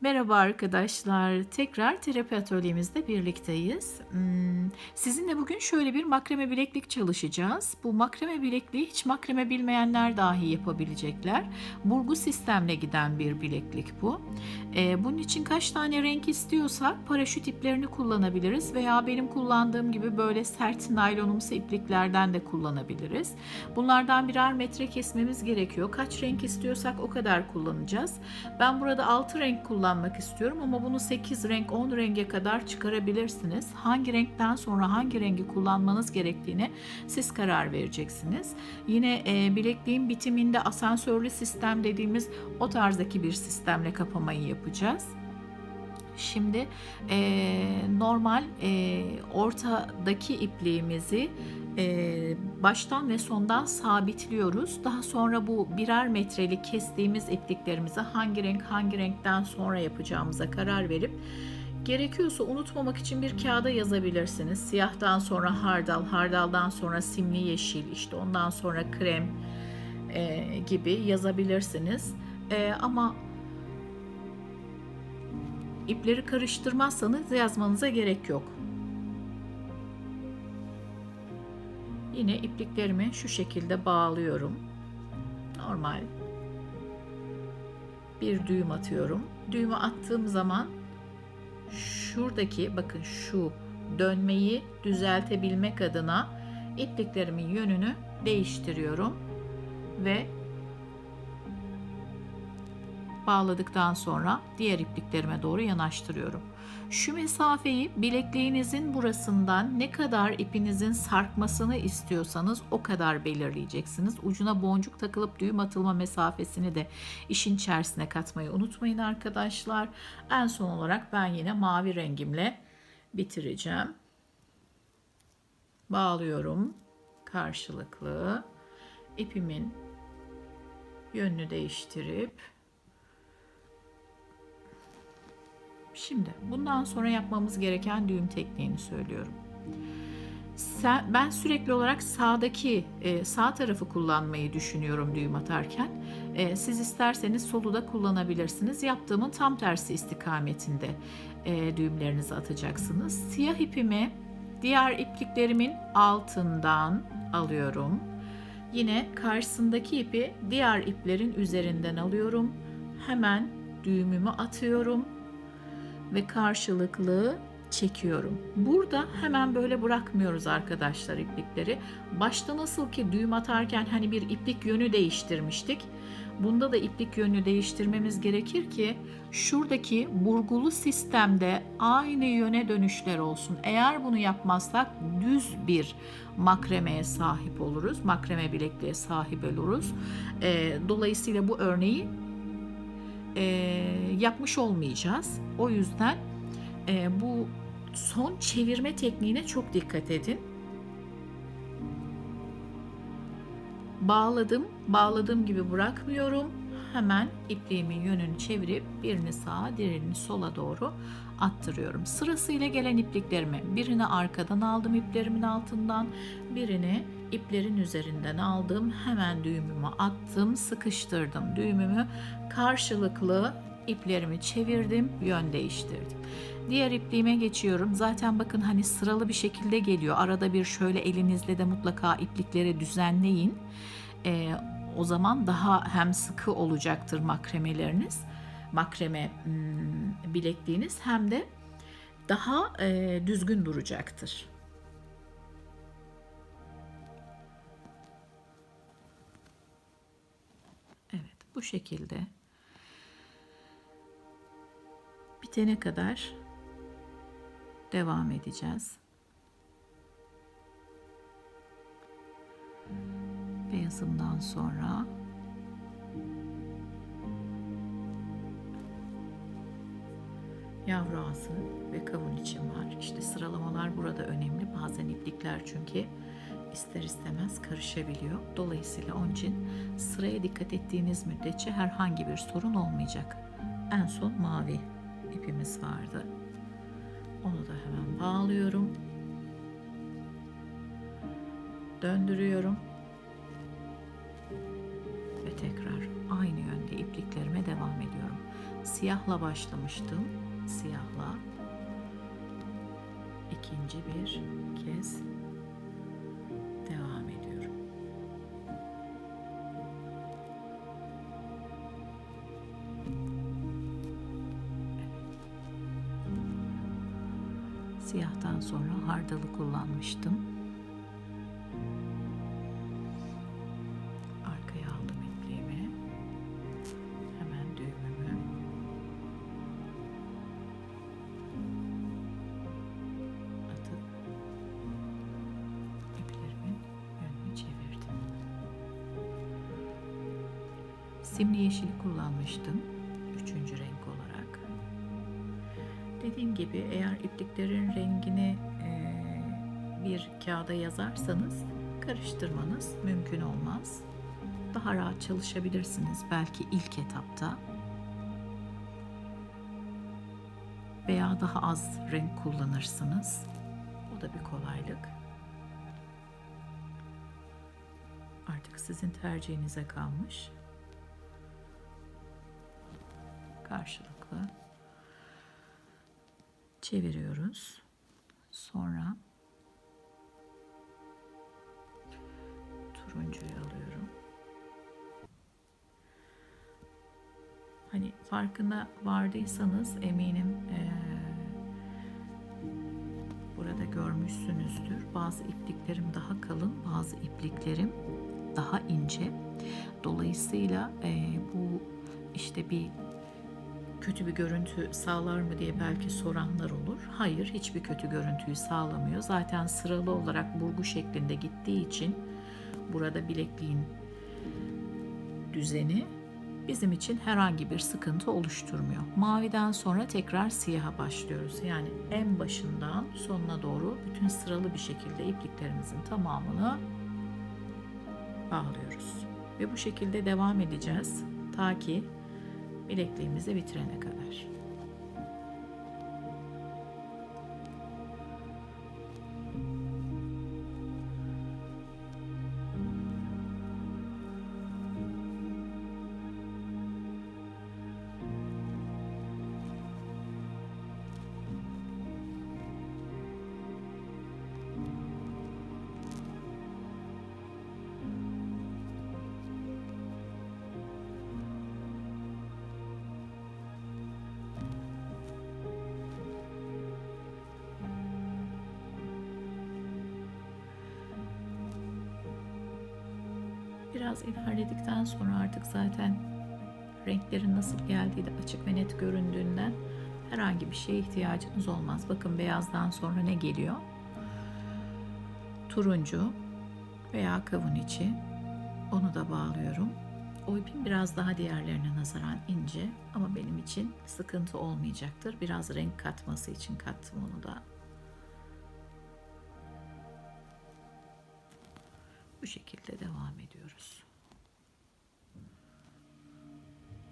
Merhaba arkadaşlar. Tekrar terapi atölyemizde birlikteyiz. Hmm, Sizinle bugün şöyle bir makreme bileklik çalışacağız. Bu makreme bilekliği hiç makreme bilmeyenler dahi yapabilecekler. Burgu sistemle giden bir bileklik bu. Ee, bunun için kaç tane renk istiyorsak paraşüt iplerini kullanabiliriz veya benim kullandığım gibi böyle sert naylonumsu ipliklerden de kullanabiliriz. Bunlardan birer metre kesmemiz gerekiyor. Kaç renk istiyorsak o kadar kullanacağız. Ben burada 6 renk kullanmak istiyorum ama bunu 8 renk 10 renge kadar çıkarabilirsiniz. Hangi renkten sonra hangi rengi kullanmanız gerektiğini siz karar vereceksiniz. Yine e, bilekliğin bitiminde asansörlü sistem dediğimiz o tarzdaki bir sistemle kapamayı yapacağız. Şimdi e, normal e, ortadaki ipliğimizi e, baştan ve sondan sabitliyoruz. Daha sonra bu birer metrelik kestiğimiz ipliklerimizi hangi renk hangi renkten sonra yapacağımıza karar verip gerekiyorsa unutmamak için bir kağıda yazabilirsiniz. Siyahtan sonra hardal, hardaldan sonra simli yeşil, işte ondan sonra krem e, gibi yazabilirsiniz. E, ama ipleri karıştırmazsanız yazmanıza gerek yok. Yine ipliklerimi şu şekilde bağlıyorum. Normal bir düğüm atıyorum. Düğümü attığım zaman şuradaki bakın şu dönmeyi düzeltebilmek adına ipliklerimin yönünü değiştiriyorum ve bağladıktan sonra diğer ipliklerime doğru yanaştırıyorum. Şu mesafeyi bilekliğinizin burasından ne kadar ipinizin sarkmasını istiyorsanız o kadar belirleyeceksiniz. Ucuna boncuk takılıp düğüm atılma mesafesini de işin içerisine katmayı unutmayın arkadaşlar. En son olarak ben yine mavi rengimle bitireceğim. Bağlıyorum karşılıklı. ipimin yönünü değiştirip Şimdi bundan sonra yapmamız gereken düğüm tekniğini söylüyorum. Ben sürekli olarak sağdaki e, sağ tarafı kullanmayı düşünüyorum düğüm atarken. E, siz isterseniz solu da kullanabilirsiniz. Yaptığımın tam tersi istikametinde e, düğümlerinizi atacaksınız. Siyah ipimi diğer ipliklerimin altından alıyorum. Yine karşısındaki ipi diğer iplerin üzerinden alıyorum. Hemen düğümümü atıyorum ve karşılıklı çekiyorum. Burada hemen böyle bırakmıyoruz arkadaşlar iplikleri. Başta nasıl ki düğüm atarken hani bir iplik yönü değiştirmiştik. Bunda da iplik yönünü değiştirmemiz gerekir ki şuradaki burgulu sistemde aynı yöne dönüşler olsun. Eğer bunu yapmazsak düz bir makremeye sahip oluruz. Makreme bilekliğe sahip oluruz. Dolayısıyla bu örneği e, yapmış olmayacağız. O yüzden e, bu son çevirme tekniğine çok dikkat edin. Bağladım, bağladığım gibi bırakmıyorum. Hemen ipliğimin yönünü çevirip birini sağa, diğerini sola doğru attırıyorum. Sırasıyla gelen ipliklerimi birini arkadan aldım iplerimin altından, birini iplerin üzerinden aldım. Hemen düğümümü attım, sıkıştırdım düğümümü. Karşılıklı iplerimi çevirdim, yön değiştirdim. Diğer ipliğime geçiyorum. Zaten bakın hani sıralı bir şekilde geliyor. Arada bir şöyle elinizle de mutlaka iplikleri düzenleyin. Ee, o zaman daha hem sıkı olacaktır makremeleriniz, makreme hmm, bilekliğiniz hem de daha e, düzgün duracaktır. Evet, bu şekilde bitene kadar devam edeceğiz. Beyazımdan sonra yavru ağzı ve kavun için var. İşte sıralamalar burada önemli. Bazen iplikler çünkü ister istemez karışabiliyor. Dolayısıyla onun için sıraya dikkat ettiğiniz müddetçe herhangi bir sorun olmayacak. En son mavi ipimiz vardı. Onu da hemen bağlıyorum. Döndürüyorum. Tekrar aynı yönde ipliklerime devam ediyorum. siyahla başlamıştım. Siyahla. İkinci bir kez devam ediyorum. Siyahtan sonra hardalı kullanmıştım. Simli yeşili kullanmıştım. Üçüncü renk olarak. Dediğim gibi eğer ipliklerin rengini eee, bir kağıda yazarsanız karıştırmanız mümkün olmaz. Daha rahat çalışabilirsiniz belki ilk etapta. Veya daha az renk kullanırsınız. O da bir kolaylık. Artık sizin tercihinize kalmış. Karşılıklı çeviriyoruz. Sonra turuncuyu alıyorum. Hani farkına vardıysanız eminim eee, burada görmüşsünüzdür. Bazı ipliklerim daha kalın, bazı ipliklerim daha ince. Dolayısıyla eee, bu işte bir kötü bir görüntü sağlar mı diye belki soranlar olur. Hayır, hiçbir kötü görüntüyü sağlamıyor. Zaten sıralı olarak burgu şeklinde gittiği için burada bilekliğin düzeni bizim için herhangi bir sıkıntı oluşturmuyor. Maviden sonra tekrar siyaha başlıyoruz. Yani en başından sonuna doğru bütün sıralı bir şekilde ipliklerimizin tamamını bağlıyoruz. Ve bu şekilde devam edeceğiz ta ki bilekliğimizi bitirene kadar. Biraz ilerledikten sonra artık zaten renklerin nasıl geldiği de açık ve net göründüğünden herhangi bir şeye ihtiyacınız olmaz. Bakın beyazdan sonra ne geliyor? Turuncu veya kavun içi. Onu da bağlıyorum. O ipin biraz daha diğerlerine nazaran ince ama benim için sıkıntı olmayacaktır. Biraz renk katması için kattım onu da. Bu şekilde devam ediyoruz.